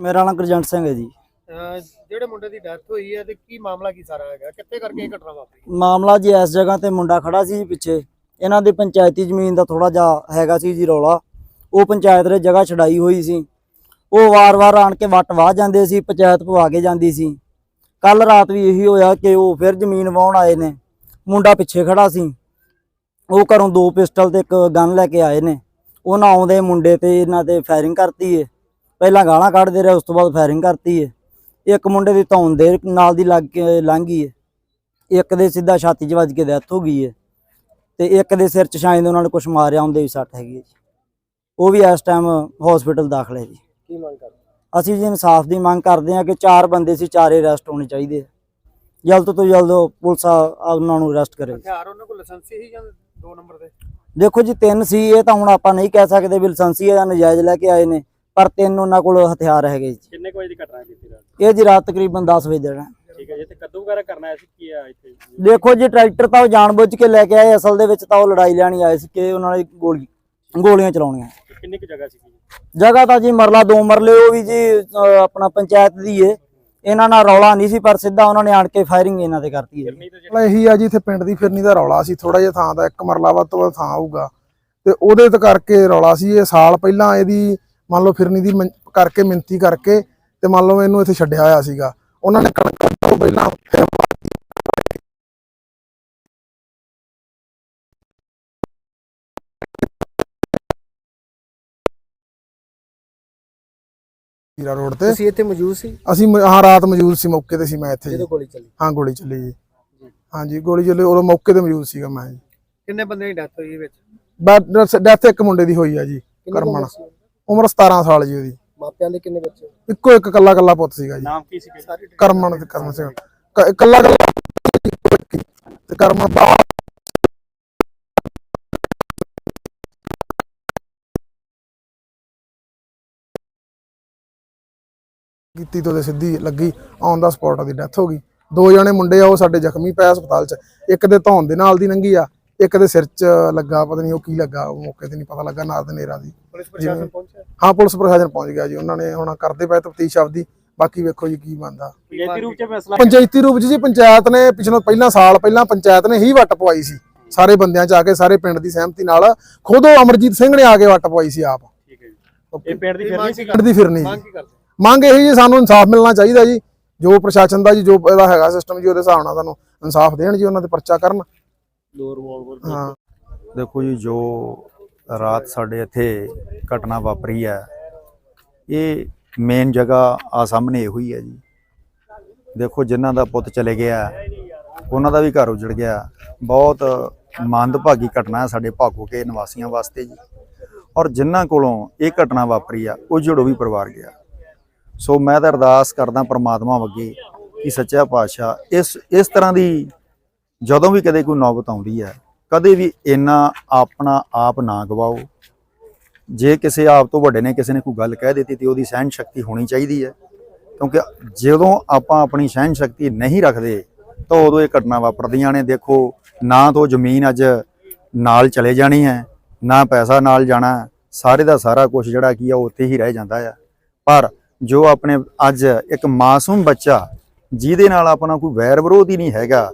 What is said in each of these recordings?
ਮੇਰਾ ਨਾਮ ਗੁਰਜੰਟ ਸਿੰਘ ਹੈ ਜੀ। ਅਹ ਜਿਹੜੇ ਮੁੰਡੇ ਦੀ ਡੈਥ ਹੋਈ ਹੈ ਤੇ ਕੀ ਮਾਮਲਾ ਕੀ ਸਾਰਾ ਹੈਗਾ? ਕਿੱਥੇ ਕਰਕੇ ਇਹ ਘਟਨਾ ਵਾਪਰੀ? ਮਾਮਲਾ ਜੀ ਇਸ ਜਗ੍ਹਾ ਤੇ ਮੁੰਡਾ ਖੜਾ ਸੀ ਜੀ ਪਿੱਛੇ। ਇਹਨਾਂ ਦੀ ਪੰਚਾਇਤੀ ਜ਼ਮੀਨ ਦਾ ਥੋੜਾ ਜਿਹਾ ਹੈਗਾ ਸੀ ਜੀ ਰੌਲਾ। ਉਹ ਪੰਚਾਇਤ ਨੇ ਜਗ੍ਹਾ ਛਡਾਈ ਹੋਈ ਸੀ। ਉਹ ਵਾਰ-ਵਾਰ ਆਣ ਕੇ ਵੱਟ ਵਾਹ ਜਾਂਦੇ ਸੀ ਪੰਚਾਇਤ ਪਵਾ ਕੇ ਜਾਂਦੀ ਸੀ। ਕੱਲ ਰਾਤ ਵੀ ਇਹੀ ਹੋਇਆ ਕਿ ਉਹ ਫਿਰ ਜ਼ਮੀਨ ਵਾਹੁਣ ਆਏ ਨੇ। ਮੁੰਡਾ ਪਿੱਛੇ ਖੜਾ ਸੀ। ਉਹ ਘਰੋਂ ਦੋ ਪਿਸਟਲ ਤੇ ਇੱਕ ਗਨ ਲੈ ਕੇ ਆਏ ਨੇ। ਉਹਨਾਂ ਆਉਂਦੇ ਮੁੰਡੇ ਤੇ ਇਹਨਾਂ ਤੇ ਫਾਇਰਿੰਗ ਕਰਤੀ ਏ। ਪਹਿਲਾਂ ਗਾਲਾਂ ਕੱਢਦੇ ਰਹੇ ਉਸ ਤੋਂ ਬਾਅਦ ਫਾਇਰਿੰਗ ਕਰਤੀ ਏ। ਇੱਕ ਮੁੰਡੇ ਦੀ ਧੌਣ ਦੇ ਨਾਲ ਦੀ ਲੱਗ ਕੇ ਲੰਘ ਏ। ਇੱਕ ਦੇ ਸਿੱਧਾ ਛਾਤੀ 'ਚ ਵੱਜ ਕੇ ਡੈਥ ਹੋ ਗਈ ਏ। ਤੇ ਇੱਕ ਦੇ ਸਿਰ 'ਚ ਸ਼ਾਇਦ ਉਹਨਾਂ ਨੇ ਕੁਝ ਮਾਰਿਆ ਹੁੰਦੇ ਵੀ ਸੱਟ ਹੈਗੀ ਹੈ ਜੀ। ਉਹ ਵੀ ਇਸ ਟਾਈਮ ਹਸਪੀਟਲ ਦਾਖਲ ਹੈ ਜੀ। ਕੀ ਮੰਗ ਕਰ ਅਸੀਂ ਜੀ ਇਨਸਾਫ ਦੀ ਮੰਗ ਕਰਦੇ ਹਾਂ ਕਿ ਚਾਰ ਬੰਦੇ ਸੀ ਚਾਰੇ ਅਰੈਸਟ ਹੋਣੇ ਚਾਹੀਦੇ ਆ। ਜਲਦ ਤੋਂ ਜਲਦ ਪੁਲਿਸ ਉਹਨਾਂ ਨੂੰ ਅਰੈਸਟ ਕਰੇ ਹਥਿਆਰ ਉਹਨਾਂ ਕੋਲ ਲਾਇਸੈਂਸੀ ਹੀ ਜਾਂ ਦੋ ਨੰਬਰ ਦੇ? ਦੇਖੋ ਜੀ ਤਿੰਨ ਸੀ ਇਹ ਤਾਂ ਹੁਣ ਆਪਾਂ ਨਹੀਂ ਕਹਿ ਸਕਦੇ ਵੀ ਲਾਇਸੈਂਸੀ ਜਾਂ ਨਜਾਇਜ਼ ਲੈ ਕੇ ਆਏ ਨੇ। ਪਰ ਤਿੰਨ ਉਹਨਾਂ ਕੋਲ ਹਥਿਆਰ ਹੈਗੇ ਜੀ। ਕਿੰਨੇ ਕੁ ਵਜੇ ਦੀ ਘਟਨਾ ਕੀਤੀ ਰਾਤ? ਇਹ ਜੀ ਰਾਤ ਤਕਰੀਬਨ 10 ਵਜੇ ਦਾ ਹੈ। ਠੀਕ ਹੈ ਜੀ ਤੇ ਕੱਦੂ ਵਗੈਰਾ ਕਰਨਾ ਆਇਆ ਸੀ ਕੀ ਆ ਇੱਥੇ? ਦੇਖੋ ਜੀ ਟਰੈਕਟਰ ਤਾਂ ਉਹ ਜਾਣਬੁੱਝ ਕੇ ਲੈ ਕੇ ਆਏ ਅਸਲ ਦੇ ਵਿੱਚ ਤਾਂ ਉਹ ਲੜਾਈ ਲੈਣੀ ਆਏ ਸੀ ਕਿ ਉਹਨਾਂ ਨੇ ਗੋਲੀ ਗੋਲੀਆਂ ਚਲਾਉਣੀਆਂ। ਕਿੰਨੀ ਕੁ ਜਗ੍ਹਾ ਸੀਗੀ? ਜਗ੍ਹਾ ਤਾਂ ਜੀ ਮਰਲਾ ਦੋ ਮਰਲੇ ਉਹ ਵੀ ਜੀ ਅਹ ਆਪਣਾ ਪੰਚਾਇਤ ਦੀ ਏ। ਇਹਨਾਂ ਨਾਲ ਰੌਲਾ ਨਹੀਂ ਸੀ ਪਰ ਸਿੱਧਾ ਉਹਨਾਂ ਨੇ ਆਣ ਕੇ ਫਾਇਰਿੰਗ ਇਹਨਾਂ ਤੇ ਕਰਤੀ ਹੈ। ਨਹੀਂ ਤਾਂ ਇਹੀ ਆ ਜੀ ਇੱਥੇ ਪਿੰਡ ਦੀ ਫਿਰਨੀ ਦਾ ਰੌਲਾ ਸੀ ਥੋੜਾ ਜਿਹਾ ਥਾਂ ਦਾ ਇੱਕ ਮਰਲਾ ਵੱਧ ਤੋਂ ਵੱਧ ਥਾਂ ਹੋਊਗਾ। ਤੇ ਉਹਦੇ ਤੇ ਕਰਕੇ ਰੌਲਾ ਸੀ ਇਹ ਸਾਲ ਪਹਿਲਾਂ ਇਹਦੀ ਮੰਨ ਲਓ ਫਿਰਨੀ ਦੀ ਕਰਕੇ ਮਿੰਤੀ ਕਰਕੇ ਤੇ ਮੰਨ ਲਓ ਇਹਨੂੰ ਇੱਥੇ ਛੱਡਿਆ ਹੋਇਆ ਸੀਗਾ। ਉਹਨਾਂ ਨੇ ਕਣਕ ਤੋਂ ਪਹਿਲਾਂ ਫਿਰ ਜੀਰਾ ਰੋਡ ਤੇ। ਤੁਸੀਂ ਇੱਥੇ ਮੌਜੂਦ ਸੀ? ਅਸੀਂ ਮ- ਹਾਂ ਰਾਤ ਮੌਜੂਦ ਸੀ ਮੌਕੇ ਤੇ ਸੀ ਮੈਂ ਇੱਥੇ ਜੀ। ਜਦੋਂ ਗੋਲੀ ਚੱਲੀ? ਹਾਂ ਗੋਲੀ ਚੱਲੀ ਜੀ। ਹਾਂਜੀ ਗੋਲੀ ਚੱਲੀ ਉਦੋਂ ਮੌਕੇ ਤੇ ਮੌਜੂਦ ਸੀਗਾ ਮੈਂ ਜੀ। ਕਿੰਨੇ ਬੰਦਿਆਂ ਦੀ ਡੈਥ ਹੋਈ ਇਹ ਵਿੱਚ? ਡੈਥ ਇੱਕ ਮੁੰਡੇ ਦੀ ਹੋਈ ਆ ਜੀ ਕਰਮਨ ਉਮਰ 17 ਸਾਲ ਜੀ ਉਹਦੀ। ਮਾਪਿਆਂ ਦੇ ਕਿੰਨੇ ਬੱਚੇ? ਇੱਕੋ ਇੱਕ ਕੱਲਾ ਕੱਲਾ ਪੁੱਤ ਸੀਗਾ ਜੀ। ਨਾਮ ਕੀ ਸੀ ਸਾਰੇ ਕਰਮਨ ਤੇ ਕਰਮ ਸਿੰਘ। ਕ- ਕੱਲਾ ਕੱਲਾ ਤੇ ਕਰਮਨ ਬਾ ਕੀਤੀ ਤੋਂ ਉਹਦੇ ਸਿੱਧੀ ਲੱਗੀ ਔਨ ਦਾ ਸਪੌਟ ਉਹਦੀ ਡੈਥ ਹੋ ਗਈ। ਦੋ ਜਣੇ ਮੁੰਡੇ ਆ ਉਹ ਸਾਡੇ ਜ਼ਖਮੀ ਪਏ ਹਸਪਤਾਲ 'ਚ। ਇੱਕ ਦੇ ਧੌਣ ਦੇ ਨਾਲ ਦੀ ਲੰਗੀ ਆ ਇੱਕ ਦੇ ਸਿਰ 'ਚ ਲੱਗਾ ਪਤਾ ਨਹੀਂ ਉਹ ਕੀ ਲੱਗਾ ਉਹ ਮੌਕੇ ਤੇ ਨਹੀਂ ਪਤਾ ਲੱਗਾ ਨਾਲ ਦੇ ਨੇਰਾ ਦੀ। ਪੁਲਿਸ ਪ੍ਰਸ਼ਾਸਨ ਪਹੁੰਚਿਆ? ਹਾਂ ਪੁਲਿਸ ਪ੍ਰਸ਼ਾਸਨ ਪਹੁੰਚ ਗਿਆ ਜੀ ਉਹਨਾਂ ਨੇ ਹੁਣ ਕਰਦੇ ਪਏ ਤਫਤੀਸ਼ ਆਪਦੀ ਬਾਕੀ ਵੇਖੋ ਜੀ ਕੀ ਬਣਦਾ। ਪੰਚਾਇਤੀ ਰੂਪ ਚ ਫੈਸਲਾ ਪੰਚਾਇਤੀ ਰੂਪ 'ਚ ਜੀ ਪੰਚਾਇਤ ਨੇ ਪਿਛਲੇ ਪਹਿਲਾਂ ਸਾਲ ਪਹਿਲਾਂ ਪੰਚਾਇਤ ਨੇ ਹੀ ਵੱਟ ਪਵਾਈ ਸੀ। ਸਾਰੇ ਬੰਦਿਆਂ 'ਚ ਆ ਕੇ ਸਾਰੇ ਪਿੰਡ ਦੀ ਸਹਿਮਤੀ ਨਾਲ ਖੁਦ ਉਹ ਅਮਰਜੀਤ ਸਿੰਘ ਨੇ ਆ ਕੇ ਵੱਟ ਪਵਾਈ ਸੀ ਆਪ। ਠੀਕ ਹੈ ਜੀ। ਇਹ ਪਿੰਡ ਦੀ ਫਿਰਨੀ ਸੀ? ਪਿੰਡ ਦੀ ਫਿਰਨੀ ਮੰਗ ਕੀ ਕਰਦੇ? ਮੰਗ ਇਹੀ ਜੀ ਸਾਨੂੰ ਇਨਸਾਫ ਮਿਲਣਾ ਚਾਹੀਦਾ ਜੀ। ਜੋ ਪ੍ਰਸ਼ਾਸਨ ਦਾ ਜੀ ਜੋ ਇਹਦਾ ਹੈਗਾ ਸਿਸਟਮ ਜੀ ਉਹਦੇ ਹਿਸਾਬ ਨਾਲ ਸਾਨੂੰ ਇਨਸਾਫ ਦੇਣ ਜੀ ਉਹਨਾਂ ਤੇ ਪਰਚਾ ਕਰਨ। ਦੋ ਰਿਵੋਲਵਰ ਹਾਂ। ਦੇਖੋ ਜੀ ਜੋ ਰਾਤ ਸਾਡੇ ਇੱਥੇ ਘਟਨਾ ਵਾਪਰੀ ਹੈ ਇਹ ਮੇਨ ਜਗ੍ਹਾ ਆ ਸਾਹਮਣੇ ਇਹੋ ਹੀ ਹੈ ਜੀ। ਦੇਖੋ ਜਿਨ੍ਹਾਂ ਦਾ ਪੁੱਤ ਚਲੇ ਗਿਆ ਉਹਨਾਂ ਦਾ ਵੀ ਘਰ ਉਜੜ ਗਿਆ। ਬਹੁਤ ਮੰਦਭਾਗੀ ਘਟਨਾ ਹੈ ਸਾਡੇ ਭਾਗੋਕੇ ਨਿਵਾਸੀਆਂ ਵਾਸਤੇ ਜੀ। ਔਰ ਜਿਨ੍ਹਾਂ ਕੋਲੋਂ ਇਹ ਘਟਨਾ ਵਾਪਰੀ ਆ ਉਹ ਜੜੋ ਵੀ ਪਰਿਵਾਰ ਗਿਆ। ਸੋ ਮੈਂ ਤਾਂ ਅਰਦਾਸ ਕਰਦਾ ਪ੍ਰਮਾਤਮਾ ਅੱਗੇ ਕਿ ਸੱਚਾ ਪਾਤਸ਼ਾਹ ਇਸ ਇਸ ਤਰ੍ਹਾਂ ਦੀ ਜਦੋਂ ਵੀ ਕਦੇ ਕੋਈ ਨੌਬਤ ਆਉਂਦੀ ਹੈ, ਕਦੇ ਵੀ ਇੰਨਾ ਆਪਣਾ ਆਪ ਨਾ ਗਵਾਓ। ਜੇ ਕਿਸੇ ਆਪ ਤੋਂ ਵੱਡੇ ਨੇ, ਕਿਸੇ ਨੇ ਕੋਈ ਗੱਲ ਕਹਿ ਦਿੱਤੀ ਤੇ ਉਹਦੀ ਸਹਿਣ ਸ਼ਕਤੀ ਹੋਣੀ ਚਾਹੀਦੀ ਹੈ। ਕਿਉਂਕਿ ਜਦੋਂ ਆਪਾਂ ਆਪਣੀ ਸਹਿਣ ਸ਼ਕਤੀ ਨਹੀਂ ਰੱਖਦੇ, ਤਾਂ ਉਦੋਂ ਇਹ ਘਟਨਾ ਵਾਪਰਦੀਆਂ ਨੇ। ਦੇਖੋ, ਨਾ ਤਾਂ ਉਹ ਜ਼ਮੀਨ ਅੱਜ ਨਾਲ ਚਲੇ ਜਾਣੀ ਹੈ, ਨਾ ਪੈਸਾ ਨਾਲ ਜਾਣਾ, ਸਾਰੇ ਦਾ ਸਾਰਾ ਕੁਝ ਜਿਹੜਾ ਕੀ ਆ, ਉਹ ਉੱਥੇ ਹੀ ਰਹਿ ਜਾਂਦਾ ਆ। ਪਰ ਜੋ ਆਪਣੇ ਅੱਜ ਇੱਕ ਮਾਸੂਮ ਬੱਚਾ, ਜਿਹਦੇ ਨਾਲ ਆਪਣਾ ਕੋਈ ਵੈਰ ਵਿਰੋਧ ਹੀ ਨਹੀਂ ਹੈਗਾ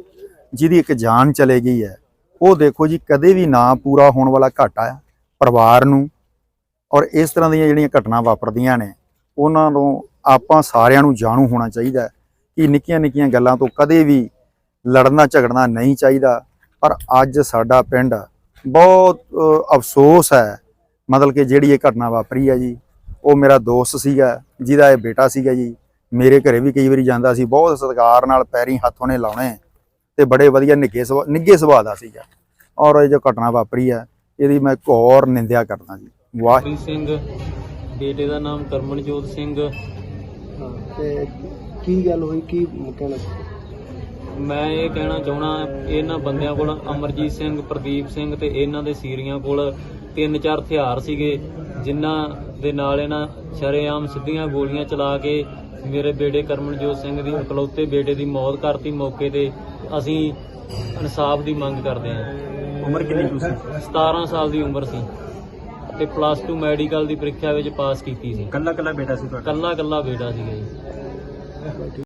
ਜਿਹਦੀ ਇੱਕ ਜਾਨ ਚਲੇ ਗਈ ਹੈ, ਉਹ ਦੇਖੋ ਜੀ ਕਦੇ ਵੀ ਨਾ ਪੂਰਾ ਹੋਣ ਵਾਲਾ ਘਾਟਾ ਆ ਪਰਿਵਾਰ ਨੂੰ। ਔਰ ਇਸ ਤਰ੍ਹਾਂ ਦੀਆਂ ਜਿਹੜੀਆਂ ਘਟਨਾ ਵਾਪਰਦੀਆਂ ਨੇ, ਉਹਨਾਂ ਨੂੰ ਆਪਾਂ ਸਾਰਿਆਂ ਨੂੰ ਜਾਣੂ ਹੋਣਾ ਚਾਹੀਦਾ ਕਿ ਨਿੱਕੀਆਂ ਨਿੱਕੀਆਂ ਗੱਲਾਂ ਤੋਂ ਕਦੇ ਵੀ ਲੜਨਾ ਝਗੜਨਾ ਨਹੀਂ ਚਾਹੀਦਾ। ਪਰ ਅੱਜ ਸਾਡਾ ਪਿੰਡ ਬਹੁਤ ਅਫਸੋਸ ਹੈ। ਮਤਲਬ ਕਿ ਜਿਹੜੀ ਇਹ ਘਟਨਾ ਵਾਪਰੀ ਹੈ ਜੀ, ਉਹ ਮੇਰਾ ਦੋਸਤ ਸੀਗਾ, ਜਿਹਦਾ ਇਹ ਬੇਟਾ ਸੀਗਾ ਜੀ। ਮੇਰੇ ਘਰੇ ਵੀ ਕਈ ਵਾਰੀ ਜਾਂਦਾ ਸੀ, ਬਹੁਤ ਸਤਿਕਾਰ ਨਾਲ ਪੈਰੀ ਹੱਥੋਂ ਉਹਨੇ ਲਾਉਣੇ। ਤੇ ਬੜੇ ਵਧੀਆ ਨਿੱਘੇ ਸੁਭਾਅ ਨਿੱਘੇ ਸੁਭਾਅ ਦਾ ਸੀਗਾ। ਔਰ ਇਹ ਜੋ ਘਟਨਾ ਵਾਪਰੀ ਹੈ ਇਹਦੀ ਮੈਂ ਘੋਰ ਨਿੰਦਿਆ ਕਰਦਾ ਜੀ। ਵਾਹ ਪ੍ਰੀਤ ਸਿੰਘ ਬੇਟੇ ਦਾ ਨਾਮ ਕਰਮਨਜੋਤ ਸਿੰਘ। ਤੇ ਕੀ ਗੱਲ ਹੋਈ ਕੀ ਕਹਿਣਾ ਮੈਂ ਇਹ ਕਹਿਣਾ ਚਾਹਣਾ ਇਹਨਾਂ ਬੰਦਿਆਂ ਕੋਲ ਅਮਰਜੀਤ ਸਿੰਘ ਪ੍ਰਦੀਪ ਸਿੰਘ ਤੇ ਇਹਨਾਂ ਦੇ ਸੀਰੀਆਂ ਕੋਲ ਤਿੰਨ ਚਾਰ ਹਥਿਆਰ ਸੀਗੇ। ਜਿਨ੍ਹਾਂ ਦੇ ਨਾਲ ਇਹਨਾਂ ਸ਼ਰੇਆਮ ਸਿੱਧੀਆਂ ਗੋਲੀਆਂ ਚਲਾ ਕੇ ਮੇਰੇ ਬੇਟੇ ਕਰਮਨਜੋਤ ਸਿੰਘ ਦੀ ਇਕਲੌਤੇ ਬੇਟੇ ਦੀ ਮੌਤ ਕਰਤੀ ਮੌਕੇ ਤੇ ਅਸੀਂ ਇਨਸਾਫ ਦੀ ਮੰਗ ਕਰਦੇ ਹਾਂ। ਉਮਰ ਕਿੰਨੀ ਸੀ? 17 ਸਾਲ ਦੀ ਉਮਰ ਸੀ ਤੇ ਪਲੱਸ 2 ਮੈਡੀਕਲ ਦੀ ਪ੍ਰੀਖਿਆ ਵਿੱਚ ਪਾਸ ਕੀਤੀ ਸੀ। ਕੱਲਾ ਕੱਲਾ ਬੇਟਾ ਸੀ ਤੁਹਾਡਾ? ਕੱਲਾ ਕੱਲਾ ਬੇਟਾ ਸੀਗਾ ਜੀ।